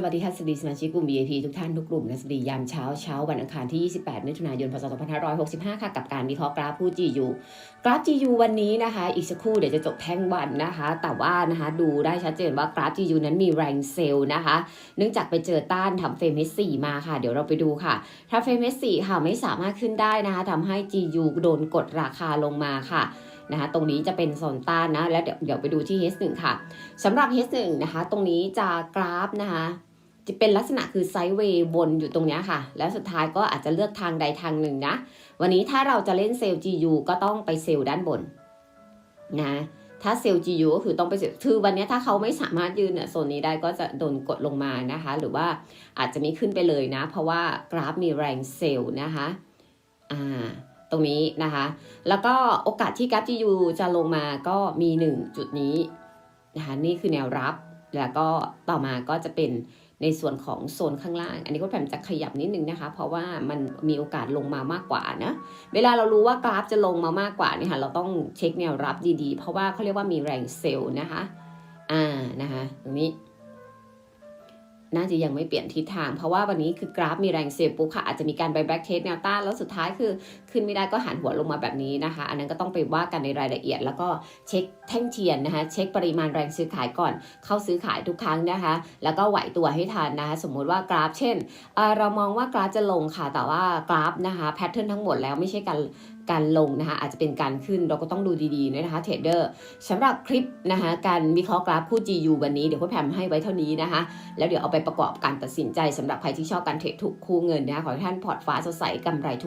สวัสดีค่ะสวัสดีสมาชิกกลุ่ม VIP ทุกท่านทุกกลุ่มนะสวัสดียามเช้าเช้าวันอังคารที่ 28 มิถุนายน พศ 2565 ค่ะกับการวิเคราะห์กราฟผู้ GU กราฟ GU วันนี้นะคะ อีกสักครู่เดี๋ยวจะจบแท่งวันนะคะ แต่ว่านะคะดูได้ชัดเจนว่ากราฟ GU นั้นมีแรงเซลล์นะคะ เนื่องจากไปเจอต้านทำเฟรม H4 มาค่ะ เดี๋ยวเราไปดูค่ะ ถ้าเฟรม H4 ค่ะไม่สามารถขึ้นได้นะคะทำให้ GU โดนกดราคาลงมาค่ะนะคะตรงนี้จะเป็นโซนต้านนะ แล้วเดี๋ยวเดี๋ยวไปดูที่ H1 ค่ะสำหรับ H1 นะคะ ตรงนี้จะกราฟนะคะ จะเป็นลักษณะคือไซด์เวย์วนอยู่ตรงนี้ค่ะ แล้วสุดท้ายก็อาจจะเลือกทางใดทางหนึ่งนะ วันนี้ถ้าเราจะเล่นเซลล์ GU ก็ต้องไปเซลล์ด้านบนนะถ้าเซลล์ GU ก็คือต้องไปเซลล์คือวันนี้ถ้าเขาไม่สามารถยืนเนี่ยโซนนี้ได้ก็จะโดนกดลงมานะคะ หรือว่าอาจจะไม่ขึ้นไปเลยนะ เพราะว่ากราฟมีแรงเซลล์นะคะอ่าตรงนี้นะคะ แล้วก็โอกาสที่กราฟ GU จะลงมาก็มีหนึ่งจุดนี้นะคะนี่คือแนวรับแล้วก็ต่อมาก็จะเป็น ในส่วนของโซนข้างล่าง อันนี้ก็แผมจะขยับนิดนึงนะคะ เพราะว่ามันมีโอกาสลงมามากกว่านะ เวลาเรารู้ว่ากราฟจะลงมามากกว่านี่ค่ะเราต้องเช็คแนวรับดีๆ เพราะว่าเขาเรียกว่ามีแรงเซลล์นะคะ อ่านะคะตรงนี้ น่าจะยังไม่เปลี่ยนทิศทาง เพราะว่าวันนี้คือกราฟมีแรงเซลล์ปุ๊บค่ะ อาจจะมีการไปแบ็กเทสแนวต้าน แล้วสุดท้ายคือขึ้นไม่ได้ก็หันหัวลงมาแบบนี้นะคะ อันนั้นก็ต้องไปว่ากันในรายละเอียด แล้วก็เช็คแท่งเทียนนะคะ เช็คปริมาณแรงซื้อขายก่อน เข้าซื้อขายทุกครั้งนะคะ แล้วก็ไหวตัวให้ทันนะคะ สมมุติว่ากราฟ เช่นเเรามองว่ากราฟจะลงค่ะ แต่ว่ากราฟนะคะแพทเทิร์นทั้งหมดแล้วไม่ใช่การการลงนะคะอาจจะเป็นการขึ้นเราก็ต้องดูดีๆนะคะเทรดเดอร์สำหรับคลิปนะคะการวิเคราะห์กราฟคู่ GU วันนี้เดี๋ยวพ่อแพมให้ไว้เท่านี้นะคะ แล้วเดี๋ยวเอาไปประกอบการตัดสินใจสำหรับใครที่ชอบการเทรดทุกคู่เงินนะคะขอให้ท่านพอร์ตฟ้าสดใสกำไรทุก